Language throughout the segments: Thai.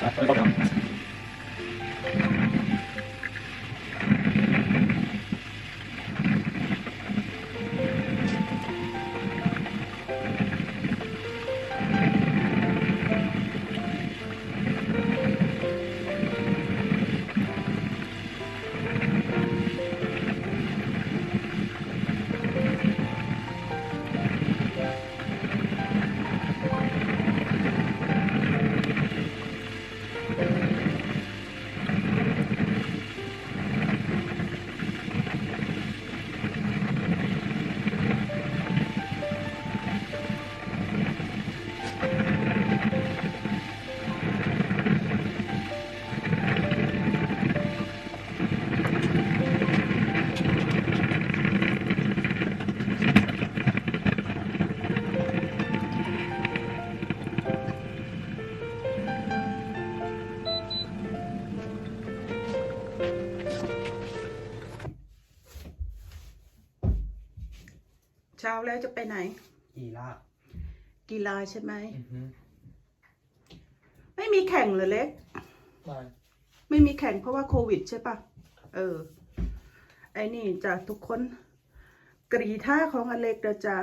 เช้า แล้วจะไปไหนอีล่ากีฬาใช่ไหม อือฮึไม่มีแข่งเหรอเล็ก ไม่ไม่มีแข่งเพราะว่าโควิดใช่ปะเออ ไอ้นี่จะทุกคน กรีท่าของอเล็กเดี๋ยวจะ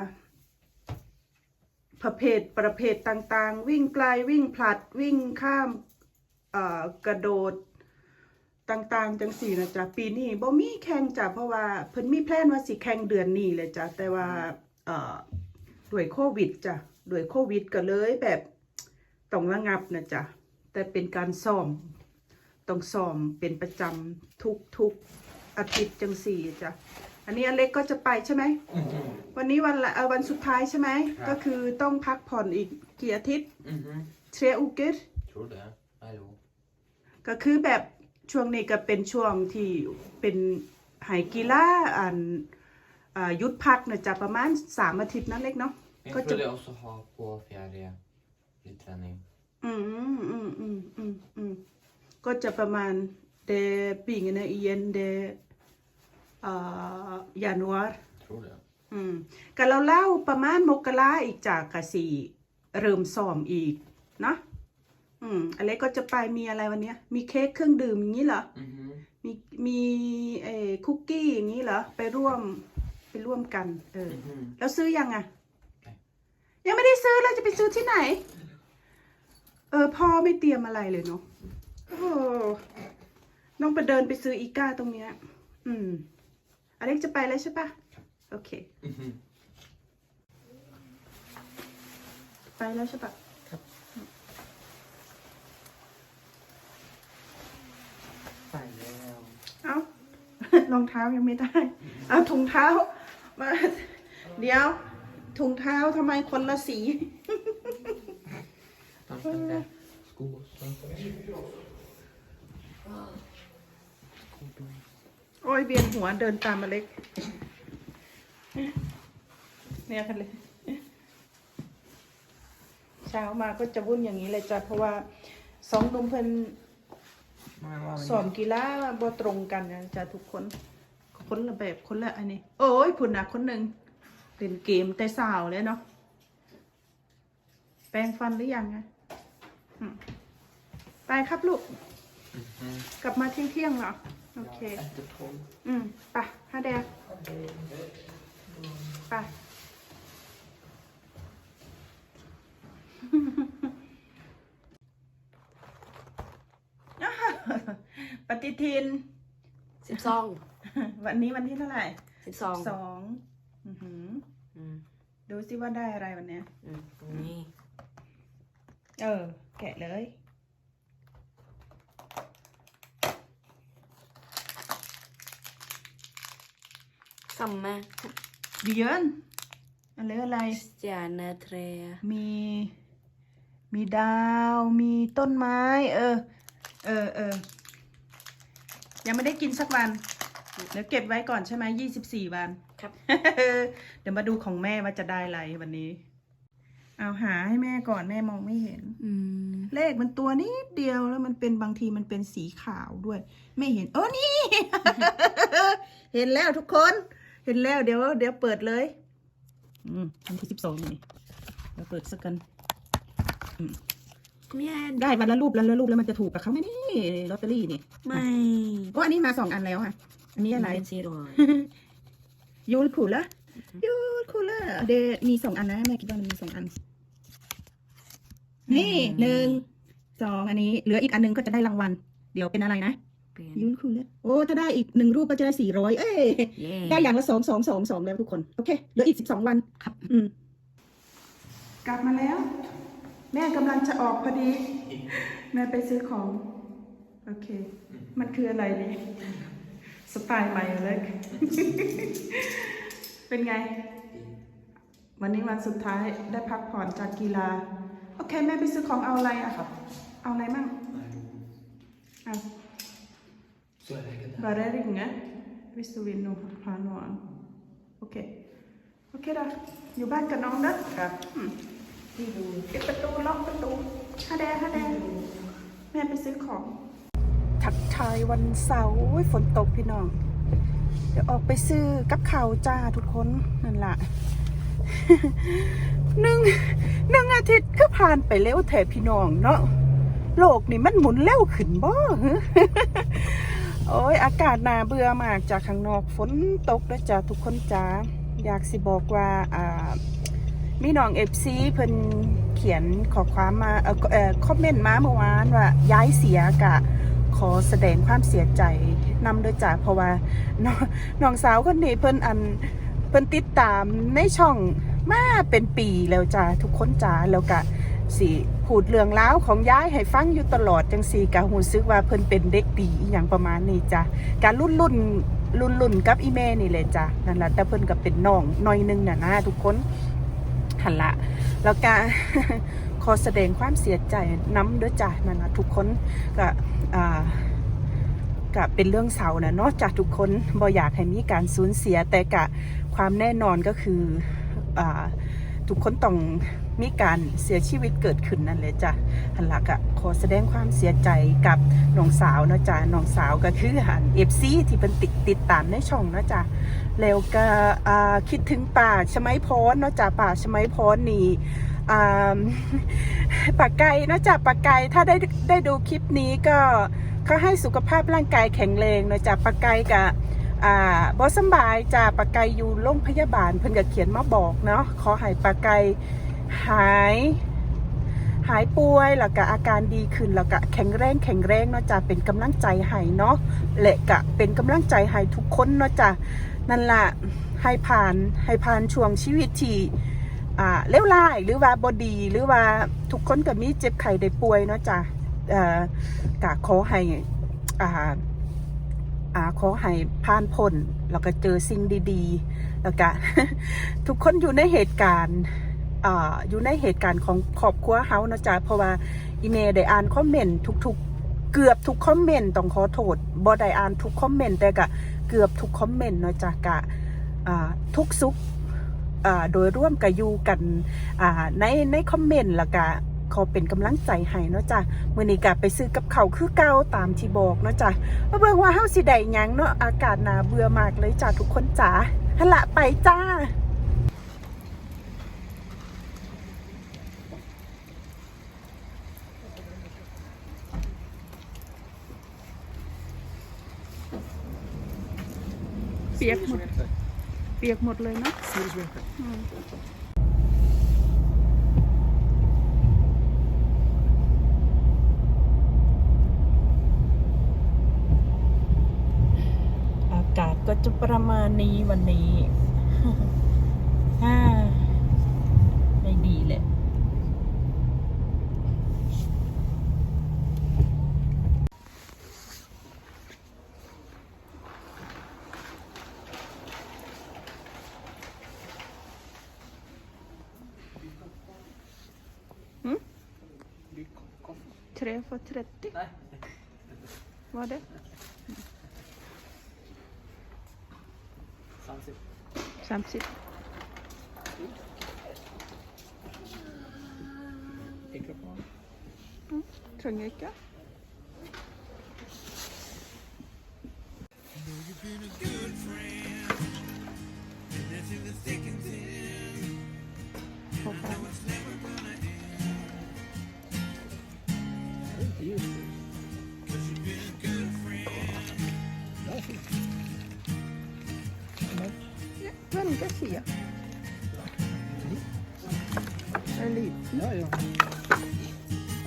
ประเภทประเภทต่างๆ วิ่งไกลวิ่งผลัดวิ่งข้ามเอ่อกระโดดต่างๆ จังสี่นะจ๊ะปีนี้บ่มีแข่งจ้ะเพราะว่าเพิ่นมีแพลนว่าสิแข่งเดือนนี้เลยจ้ะแต่ว่า เอ่อด้วยโควิดจ้ะด้วยโควิดก็เลยแบบต้องระงับนะจ๊ะแต่เป็นการซ้อมต้องซ้อมเป็นประจำทุกทุกอาทิตย์จังสี่จ้ะอันนี้อเล็กก็จะไปใช่ไหมอือฮึวันนี้วันละเอ่อวันสุดท้ายใช่ไหม ครับ ก็คือต้องพักผ่อนอีกกี่อาทิตย์อือฮึเทรอุกิ tror det ไม่รู้ก็คือแบบช่วงนี้ก็เป็นช่วงที่เป็นหายกีฬาอันอ่าห ยุดพักนะจ๊ะประมาณสามอาทิตย์นั่นเล็กเนาะ Jeg Godt tror jobb. det også har på ferie litt trening. อืมอืมอืมอืมอืมอืมก็จะประมาณเดปีงนะอีเยนเดอ่ายานวาร์ Tror det. อืมก็เราเล่าประมาณมกราอีกจากกะสีเริ่มซ้อมอีกเนาะอืมอะไรก็จะไปมีอะไรวันเนี้ย มีเค้กเครื่องดื่มอย่างนี้เหรออือฮึมีมีเอ่อคุกกี้อย่างนี้เหรอ ไปร่วมไป ร่วมกัน เอออือฮึแล้วซื้อยังอะไม่ยังไม่ได้ซื้อเลยจะไปซื้อที่ไหน เออ พ่อไม่เตรียมอะไรเลยเนาะโอ้โหน้องไปเดินไปซื้ออีก้าตรงเนี้ย อืมอเล็กจะไปแล้วใช่ปะโอเคอือฮึไปแล้วใช่ปะไปแล้ว เอารองเท้ายังไม่ได้ เอาถุงเท้า มาเดี๋ยวถุงเท้าทำไมคนละสีต้องเป็นแต่ sko også. โอ้ยเวียนหัวเดินตามมาเล็ก เนี่ยกันเลยเช้ามาก็จะวุ่นอย่างนี้เลยจ้ะเพราะว่าสองหนุ่มเพิ่นไม่ว่าสอนกีฬาบ่ตรงกันนะจ้ะทุกคน คนละแบบคนละอันนี้ โอ้ยพุ่นนะคนหนึ่งเล่นเกมแต่สาวเลยเนาะแปรงฟันหรือยังอะอืมไปครับลูกอือฮึกลับมาเที่ยงเที่ยงๆเหรอ โอเค etter tolv. อืมไปฮะแดงไปปฏิทินสิบสอง วันนี้วันที่เท่าไหร่สิบสองสองอื้อหืออืมดูสิว่าได้อะไรวันเนี้ย อืมตรงนี้เออ แกะเลยอ Samma. ดีเยินอะไรอะไร Stjärneträ. มี มีดาว มีต้นไม้ เออ เออเออยังไม่ได้กินสักวัน เดี๋ยวเก็บไว้ก่อนใช่ไหมยี่สิบสี่วัน ครับ เดี๋ยวมาดูของแม่ว่าจะได้อะไรวันนี้ เอาหาให้แม่ก่อนแม่มองไม่เห็น Mm. เลขมันตัวนิดเดียวแล้วมันเป็นบางทีมันเป็นสีขาวด้วย ไม่เห็นโอ้นี่ เห็นแล้วทุกคน เห็นแล้วเดี๋ยว เดี๋ยวเปิดเลย อืมวันที่สิบสองนี่เดี๋ยวเปิดสักกัน Kom igen. ได้วันละรูปแล้วละรูปแล้วมันจะถูกกับเขาไหมนี่ลอตเตอรี่นี่ Nej. โอ้อันนี้มาสองอันแล้วค่ะ อันนี้อะไร Den ser du. ยูนคูลเลอร์ยูนคูลเลอร์เดมีสองอันนะแม่คิดว่ามันมีสองอัน นี่หนึ่งสองอันนี้ เหลืออีกอันหนึงก็จะได้รางวัล เดี๋ยวเป็นอะไรนะ Ben. ยูนคูลเลอร์โอ้ ถ้าได้อีกหนึ่งรูปก็จะได้สี่ร้อยเอ้ย Yeah. ได้อย่างละสองสองสองสองแล้วทุกคน โอเค เหลืออีกสิบสองวัน ครับ อืม กลับมาแล้ว แม่กำลังจะออกพอดี แม่ไปซื้อของ โอเค มันคืออะไรนี่ส ไตล์ใหม่เลยเป็นไง วันนี้วันสุดท้ายได้พักผ่อนจากกีฬา โอเค แม่ไปซื้อของเอาอะไรอะเอาอะไรมั่งอะ Så är det inte. Bara ringa hvis du vill nog ha någon. Okej. Okej då. อยู่บ้านกับน้องนะครับปิดประตูล็อกประตูฮะแดฮะแดแม่ไปซื้อของ ทักทายวันเสาร์ฝนตกพี่น้อง เดี๋ยวออกไปซื้อกับข้าวจ้าทุกคนนั่นละหนึ่งหนึ่งอาทิตย์ก็ผ่านไปเร็วแถพี่น้องเนาะโลกนี่มันหมุนเร็วขึ้นบ่โอ้ยอากาศนาเบื่อมากจากข้างนอกฝนตกแล้วจ้ะทุกคนจ้าอยากสิบอกว่าอ่ามีน้องเอฟซีเพิ่นเขียนขอความมาเอ่อเอ่อคอมเมนต์มาเมื่อวานว่าย้ายเสียกะ ขอแสดงความเสียใจนำโดยจ้ะเพราะว่าน้องน้องสาวคนนี้เพิ่นอันเพิ่นติดตามในช่องมาเป็นปีแล้วจ้ะทุกคนจ้าแล้วกะสิพูดเรื่องราของย้ายให้ฟังอยู่ตลอดจังสีกะหูซึกว่าเพิ่นเป็นเด็กดีอย่างประมาณนี้จ้ะการรุ่นรุ่นรุ่นรุ่นกับอีเมนี่เลยจ้ะนั่นแหละแต่เพิ่นก็เป็นน้องหน้อยหนึงน่ะนะทุกคนหันละแล้วก็ อแสดงความเสียใจน้ำด้วยจ้ะนั่นนะทุกคนก็อ่าก็เป็นเรื่องเศร้านะเนาะจ้ะทุกคนบ่อยากให้มีการสูญเสียแต่กะความแน่นอนก็คืออ่าทุกคนต้องมีการเสียชีวิตเกิดขึ้นนั่นเลยจ้ะหันหลักอะขอแสดงความเสียใจกับน้องสาวเนาะจ้ะน้องสาวก็คือหันเอฟซีที่เป็นติดติดตามในช่องเนาะจ้ะแล้วก็อ่าคิดถึงป่าชไมพรเนาะจ้ะป่าชไมพรนี่ อ่าป่าไก่นะจ้ะป่าไก่ถ้าได้ได้ดูคลิปนี้ก็เขาให้สุขภาพร่างกายแข็งแรงนะจ้ะป่าไก่กับบอสบายจ้าปากไก่อยู่โรงพยาบาลเพิ่นก็เขียนมาบอกเนาะขอให้ปากไก่หายหายป่วยแล้วก็อาการดีขึ้นแล้วก็แข็งแรงแข็งแรงเนาะจ้าเป็นกำลังใจให้เนาะและก็เป็นกำลังใจให้ทุกคนเนาะจ้านั่นละให้ผ่านให้ผ่านช่วงชีวิตที่ อ่าเลวร้ายหรือว่าบอดี หรือว่าทุกคนก็มีเจ็บไข้ได้ป่วยเนาะจ้าเอ่อกะขอให้อ่าอ่าขอให้ผ่านพ้นแล้วก็เจอสิ่งดีๆ แล้วก็ทุกคนอยู่ในเหตุการณ์อ่าอยู่ในเหตุการณ์ของครอบครัวเฮาเนาะจ๊ะเพราะว่าอีเมลได้อ่านคอมเมนต์ทุก ๆเกือบทุกคอมเมนต์ต้องขอโทษบ่ได้อ่านทุกคอมเมนต์แต่ก็เกือบทุกคอมเมนต์เนาะจ๊ะกะอ่าทุกสุข โดยร่วมกับยูกันในในคอมเมนต์ล้วก็ขอเป็นกำลังใจให้เนาะจ้ะมื้อนี้ก็ไปซื้อกับเขาคือเก่าตามที่บอกเนาะจ้ะมาเบิ่งว่าเฮาสิได้หยังเนาะอากาศหนาเบื่อมากเลยจ้าทุกคนจ๋าหนละไปจ้าเปียกหมด เปียกหมดเลยเนาะ Ser du så mycket? อากาศก็จะประมาณนี้วันนี้ för 30. Nej. Var det? Samsip. 30. Mikrofon. Trenger ikke. Håper Vem kan se? Är det liten? Ja, ja.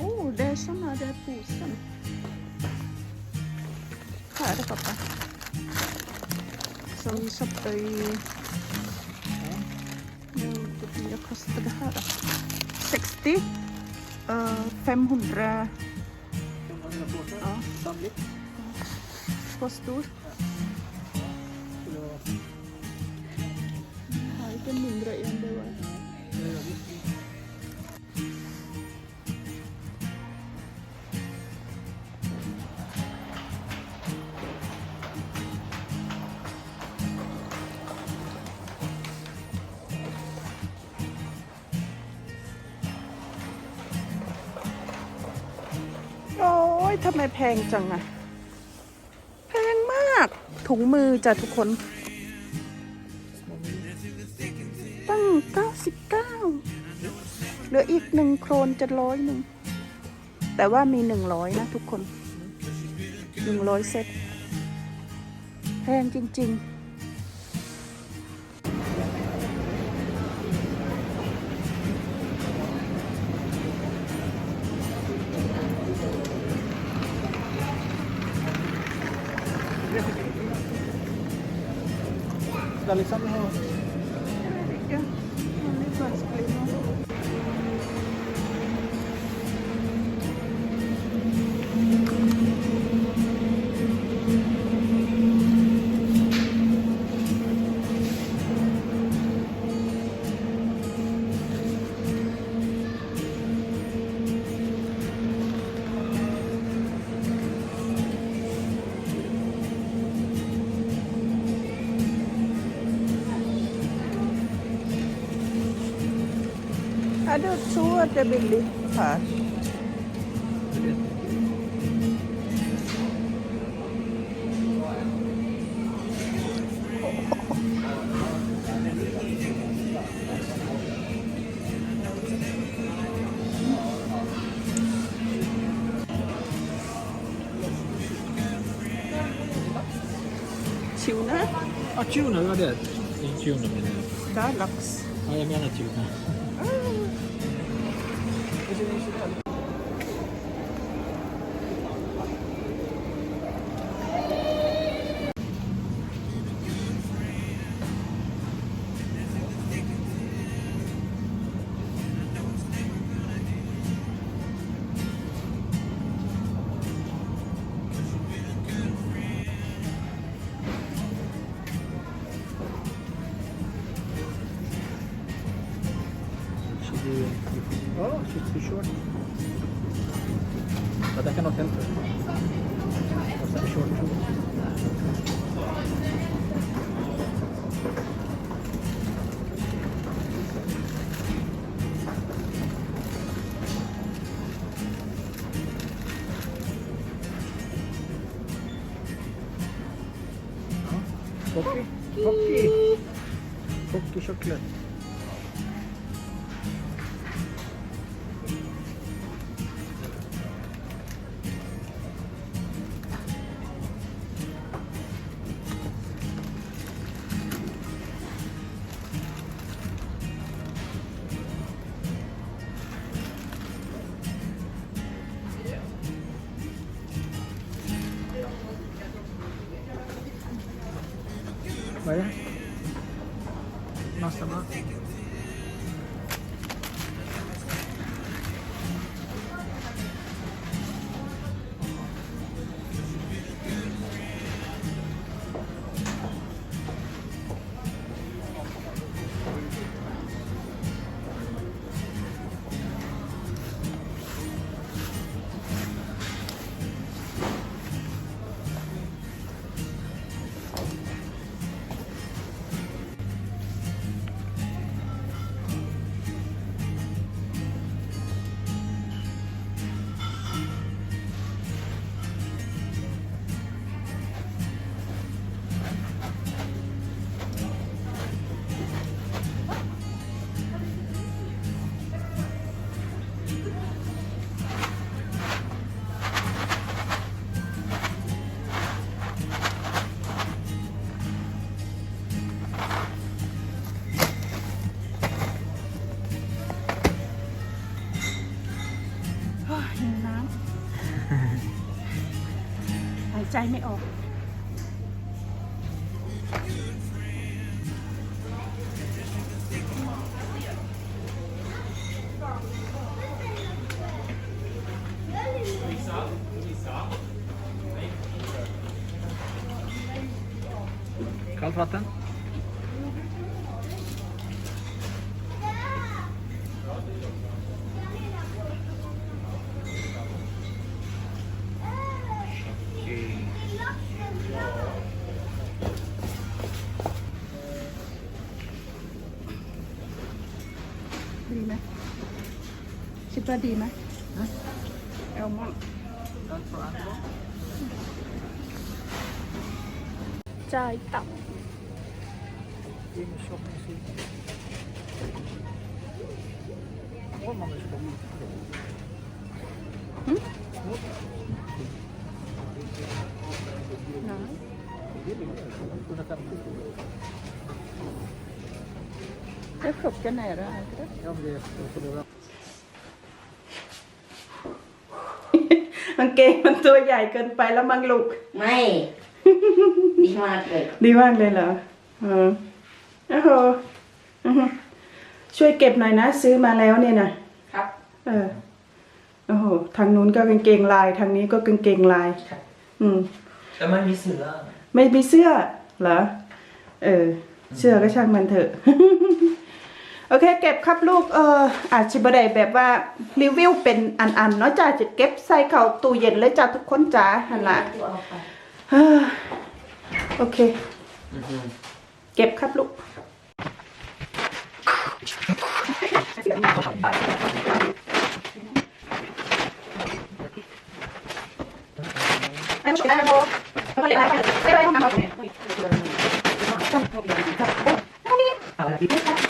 Åh, oh, det är sån här där posen. Här är pappa. Som vi köpte i... Jag kostade det här då. 60. Uh, 500 Ja, skapligt. Stor. Ja, vilken mindre en det var. งจังอะแพงมากถุงมือจ้ะทุกคน ตั้ง 99 เหลืออีกหนึ่งโครนจะร้อยหนึ่ง แต่ว่ามี100นะทุกคน100เซตแพงจริง ๆ Alexander ha... Tror jag att det blir billigt här. Tuna, Ja, tuna var det. Inte tuna menar jag. där lax. Ja, jag menar tuna. Thank you. Short. But I cannot help it. Because I'm short too. Pocky. Pocky. Pocky chocolate. หายใคิดว่าดีไหมแอลมอน Allt för andra? จ่ายตับ Ingen shopping Åh, man är så Mm. จะขบกันไหนได้ Ja, men det är så det är มันเกงมันตัวใหญ่เกินไปแล้วมังลูกไม่ ดีมากเลยดีมากเลยเหรอเออโอ้โหอือฮึช่วยเก็บหน่อยนะ ซื้อมาแล้วเนี่ยนะครับ เออโอ้โหทางนู้นก็กางเกงลาย ทางนี้ก็กางเกงลายอืม แต่มันมีเสือไม่มีเสื้อเหรอ เออ เสื้อก็ช่างมันเถอะ โอเค เก็บครับลูกเอออาจจะบ่ได้แบบว่ารีวิวเป็นอันๆเนาะจ้าจะเก็บใส่เข้าตู้เย็นเลยจ้าทุกคนจ้าหันละตัวเอาไปเฮ้อโอเคเก็บครับลูกบอก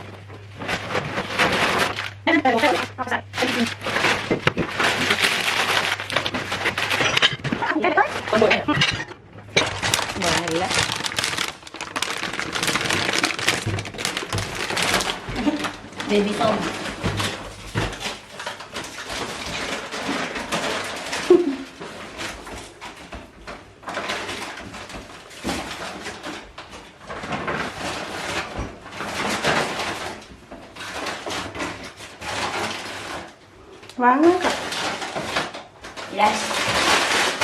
วางไว้กับ yes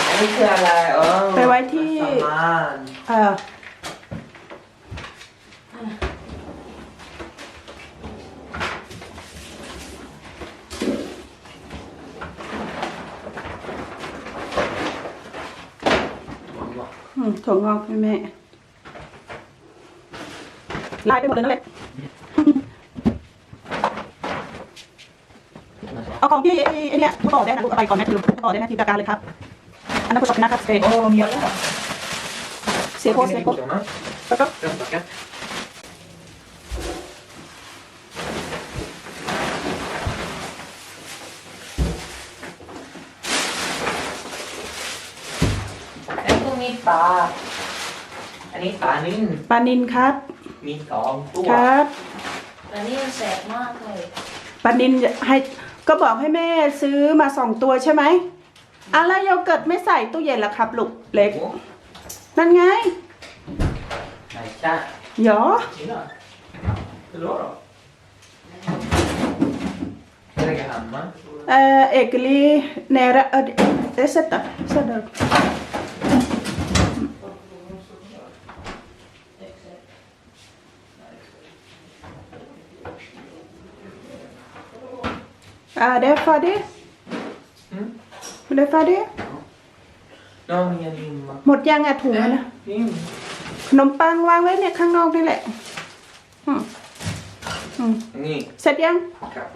อันนี้คืออะไรอ๋อไปไว้ที่สมานเอออืมถั่วงอกให้แม่ลายไปหมดเลยนั่นแหละ เอาของที่ไอ้ไอ้เนี่ยต่อได้นะลูกเอาไปก่อนนะลืมต่อได้นะทีมประการเลยครับ อันนั้นประสบนะครับเโอ้มีอะไรอะเสียโพสเสียโพสนะแล้วก็เริ่มจากกันแล้วพวกนี้ปลา อันนี้ปลานิ่นปลานินครับ มีสองตัวครับ อันนี้มันแสบมากเลยปลานินให้ ก็บอกให้แม่ซื้อมาสองตัวใช่ไหมอะไรโยเกิร์ตไม่ใส่ตู้เย็นแล้วครับลูกเล็กโอ้นั่นไงไหนจ้าหยอจริงเหรอคือรู้หรออะไรกันอะมั้งเอ่อเอกลีเนระเออเดสต์เสดออ่าเดฟาเดอืม เดฟาเดน้องมีอันนี้มั้งหมดยังอะถุงอะนะนี่ขนมปังวางไว้เนี่ยข้างนอกนี่แหละอืมอืมนี่เสร็จยังครับ